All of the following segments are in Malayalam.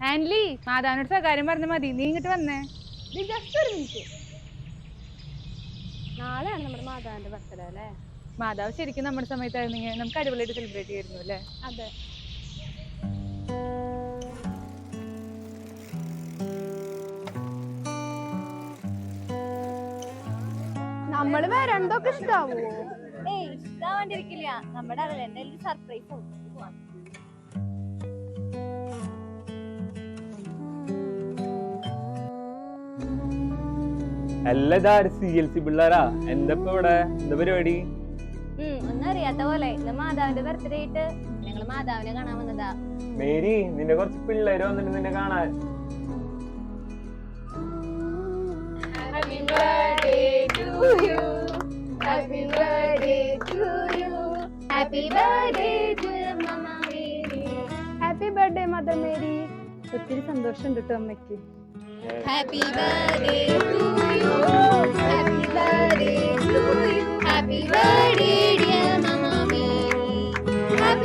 ആൻലി മാതാവിനോട് സ്വകാര്യം പറഞ്ഞ മതി. നീ ഇങ്ങോട്ട് വന്നേ. ജസ്റ്റ് ഒരു മിനിറ്റ് നാളെയാണ് നമ്മുടെ മാതാവിന്റെ ബർത്ത്ഡേ അല്ലേ? മാതാവ് ശരിക്കും നമ്മുടെ സമയത്തായിരുന്നെങ്കിൽ നമുക്ക് അടിപൊളിയായിട്ട് സെലിബ്രേറ്റ് ചെയ്യായിരുന്നു അല്ലേ? അതെ. നമ്മൾ വരണ്ടൊക്കെ ഇഷ്ടാവോ? ഏയ് ഇഷ്ടാവാണ്ടിരിക്കില്ല. നമ്മുടെ അറിയില്ല എന്തെങ്കിലും സർപ്രൈസ് അല്ല ഇതാര് സി എൽ സി പിള്ളേരാ. എന്താ ഇപ്പൊ ഇവിടെ? എന്താ പരിപാടി? ഒന്നും അറിയാത്ത പോലെ. ഇന്ന് മാതാവിന്റെ ബർത്ത്ഡേ ആയിട്ട് ഞങ്ങൾ മാതാവിനെ കാണാൻ വന്നതാ. മേരി നിന്റെ കുറച്ച് പിള്ളേര് വന്നിട്ട് നിന്നെ കാണാൻ. Happy birthday to mamma happy birthday mother Mary ഒത്തിരി സന്തോഷമുണ്ട് കേട്ടോ അമ്മയ്ക്ക്. ഹാപ്പി ബർത്ത്ഡേ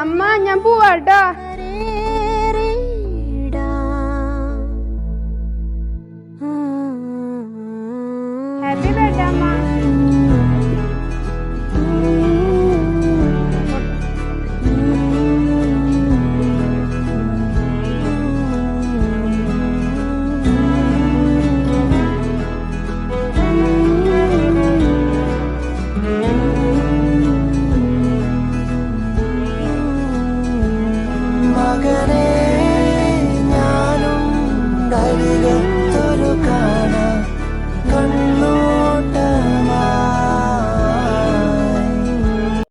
അമ്മ ഞാൻ പോവാട്ടോ. ഹാപ്പി ബർത്ത്ഡേ അമ്മ.